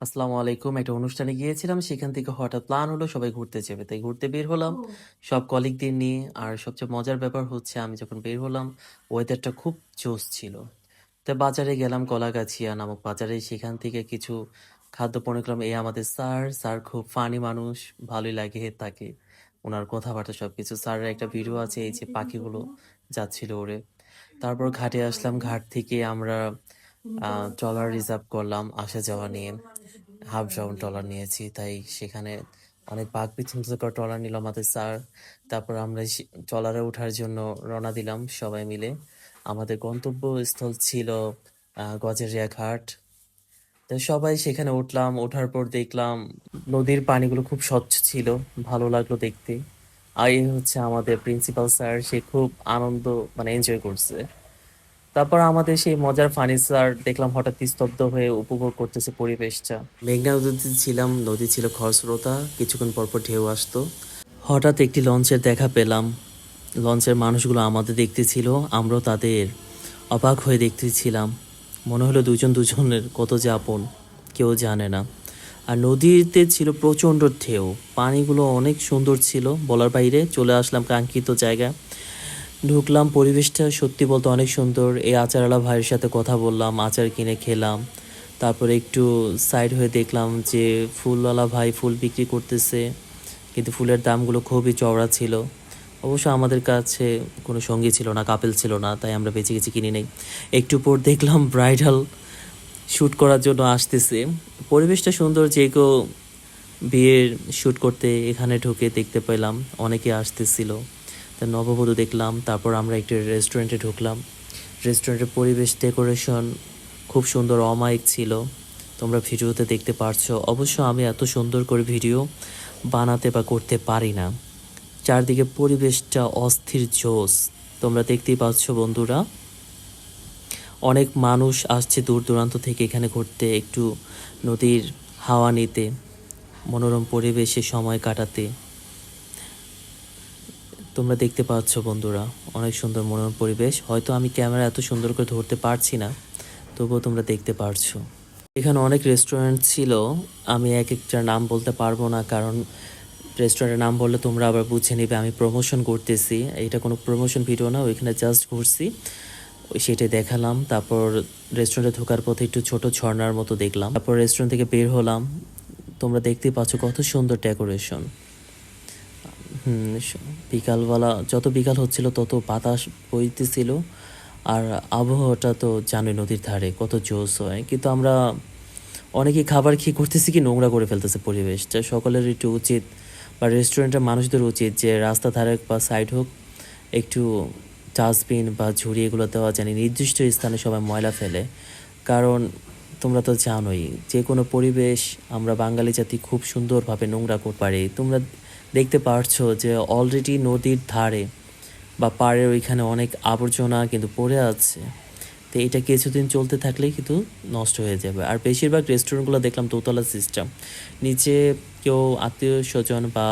আসসালামু আলাইকুম একটা অনুষ্ঠানে গিয়েছিলাম সেখান থেকে হঠাৎ প্ল্যান হলো সবাই ঘুরতে যাবে তাই ঘুরতে বের হলাম। সব কলিগদের নিয়ে আর সবচেয়ে মজার ব্যাপার হচ্ছে আমি যখন বের হলাম ওয়েদারটা খুব জোস ছিল। তো বাজারে গেলাম কলাগাছিয়া নামক বাজারে সেখান থেকে কিছু খাদ্য পণ্য কিনলাম। এই আমাদের স্যার স্যার খুব ফানি মানুষ ভালোই লাগে তাকে। ওনার কথাবার্তা সবকিছু স্যারের একটা ভিডিও আছে এই যে পাখিগুলো যাচ্ছিল ওরে। তারপর ঘাটে আসলাম ঘাট থেকে আমরা আহ ট্রলার রিজার্ভ করলাম আসা যাওয়া নিয়ে। হাফ ডাউন ট্রলার নিয়েছি, তাই সেখানে অনেক বাঘ পিছন করে ট্রলার নিল আমাদের স্যার। তারপর আমরা ট্রলারে ওঠার জন্য রওনা দিলাম সবাই মিলে। আমাদের গন্তব্যস্থল ছিল গজেরিয়া ঘাট তো সবাই সেখানে উঠলাম, ওঠার পর দেখলাম নদীর পানিগুলো খুব স্বচ্ছ ছিল, ভালো লাগল দেখতে। আর এই হচ্ছে আমাদের প্রিন্সিপাল স্যার, সে খুব আনন্দ মানে এনজয় করছে। তারপর আমাদের সেই মজার ফার্নিচার দেখলাম হঠাৎ স্তব্ধ হয়ে উপভোগ করতেছে পরিবেশটা। মেঘনা নদীতে ছিলাম নদী ছিল খরস্রোতা কিছুক্ষণ পর পর ঢেউ আসতো। হঠাৎ একটি লঞ্চের দেখা পেলাম। লঞ্চের মানুষগুলো আমাদের দেখতেছিল আমরাও তাদের অবাক হয়ে দেখতেছিলাম মনে হলো দুজন দুজনের কত যে আপন কেউ জানে না। আর নদীতে ছিল প্রচণ্ড ঢেউ পানিগুলো অনেক সুন্দর ছিল বলার বাইরে চলে আসলাম কাঙ্ক্ষিত জায়গা ঢুকলাম, পরিবেশটা সত্যি বলতে অনেক সুন্দর। এই আচারওয়ালা ভাইয়ের সাথে কথা বললাম, আচার কিনে খেলাম। তারপরে একটু সাইড হয়ে দেখলাম যে ফুলওয়ালা ভাই ফুল বিক্রি করতেছে, কিন্তু ফুলের দামগুলো খুবই চওড়া ছিল। অবশ্য আমাদের কাছে কোনো সঙ্গী ছিল না কাপেল ছিল না, তাই আমরা বেঁচে গেছি, কিনি নেই। একটু পর দেখলাম ব্রাইডাল শ্যুট করার জন্য আসতেছে। পরিবেশটা সুন্দর, যে কেউ বিয়ের শ্যুট করতে এখানে ঢুকে দেখতে পেলাম, অনেকে আসতেছিল। নববধূ দেখলাম, তারপর আমরা একটি রেস্টুরেন্টে ঢুকলাম। রেস্টুরেন্টের পরিবেশ ডেকোরেশন খুব সুন্দর, অমায়িক ছিল। তোমরা ভিডিওতে দেখতে পারছ। অবশ্য আমি এত সুন্দর করে ভিডিও বানাতে বা করতে পারি না। চারদিকে পরিবেশটা অস্থির জোস। তোমরা দেখতেই পাচ্ছ বন্ধুরা, অনেক মানুষ আসছে দূর দূরান্ত থেকে এখানে ঘুরতে একটু নদীর হাওয়া নিতে, মনোরম পরিবেশে সময় কাটাতে। তোমরা দেখতে পাচ্ছ বন্ধুরা, অনেক সুন্দর মনোরম পরিবেশ। হয়তো আমি ক্যামেরা এত সুন্দর করে ধরতে পারছি না, তবুও তোমরা দেখতে পারছ। এখানে অনেক রেস্টুরেন্ট ছিল, আমি এক একটা নাম বলতে পারব না, কারণ রেস্টুরেন্টের নাম বললে তোমরা আবার বুঝে নিবে, আমি প্রমোশন করতেছি। এটা কোনো প্রমোশন ভিডিও না, ওইখানে জাস্ট ঘুরছি সেটাই দেখালাম। তারপর রেস্টুরেন্টে ঢোকার পথে একটু ছোট ঝর্ণার মতো দেখলাম। তারপর রেস্টুরেন্ট থেকে বের হলাম। তোমরা দেখতেই পাচ্ছ কত সুন্দর ডেকোরেশন বিকালবেলা যত বিকাল হচ্ছিল তত বাতাস বইতেছিল। আর আবহাওয়াটা তো জানোই নদীর ধারে কত জোস হয়। কিন্তু আমরা অনেকেই খাবার খেয়ে করতেছি কি নোংরা করে ফেলতেছে পরিবেশটা। সকলের একটু উচিত বা রেস্টুরেন্টের মানুষদের উচিত যে রাস্তা ধারে বা সাইড হোক একটু ডাস্টবিন বা ঝুড়ি এগুলো দেওয়া জানি নির্দিষ্ট স্থানে সবাই ময়লা ফেলে। কারণ তোমরা তো জানোই যে কোনো পরিবেশ আমরা বাঙালি জাতি খুব সুন্দরভাবে নোংরা করতে পারি। তোমরা দেখতে পারছ যে অলরেডি নদীর ধারে বা পাড়ের ওইখানে অনেক আবর্জনা কিন্তু পড়ে আছে। তো এটা কিছুদিন চলতে থাকলেই কিন্তু নষ্ট হয়ে যাবে। আর বেশিরভাগ রেস্টুরেন্টগুলো দেখলাম দোতলা সিস্টেম নিচে কেউ আত্মীয় স্বজন বা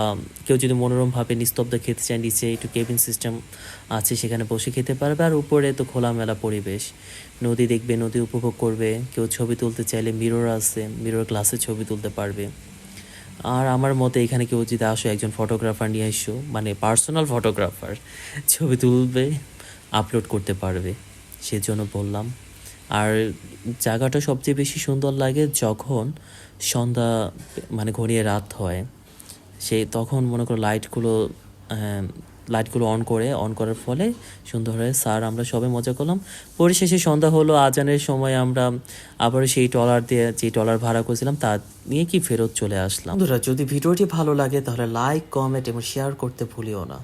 কেউ যদি মনোরমভাবে নিস্তব্ধ খেতে চায়, নিচে একটু কেবিন সিস্টেম আছে, সেখানে বসে খেতে পারবে। আর উপরে তো খোলামেলা পরিবেশ। নদী দেখবে, নদী উপভোগ করবে। কেউ ছবি তুলতে চাইলে মিরর আছে মিরর গ্লাসে ছবি তুলতে পারবে। আর আমার মতে এখানে কেউ যদি আসো একজন ফটোগ্রাফার নিয়ে এসো মানে পার্সোনাল ফটোগ্রাফার ছবি তুলবে আপলোড করতে পারবে, সেজন্য বললাম। আর জায়গাটা সবচেয়ে বেশি সুন্দর লাগে যখন সন্ধ্যা মানে ঘনিয়ে রাত হয় সেই তখন মনে করো লাইটগুলো লাইটগুলো অন করে অন করার ফলে সুন্দরভাবে স্যার আমরা সবাই মজা করলাম। পরিশেষে সন্ধ্যা হলো, আজানের সময় আমরা আবার সেই টলার দিয়ে যে টলার ভাড়া করেছিলাম, তা নিয়ে কি ফেরত চলে আসলাম। বন্ধুরা, যদি ভিডিওটি ভালো লাগে, তাহলে লাইক কমেন্ট এবং শেয়ার করতে ভুলিও না।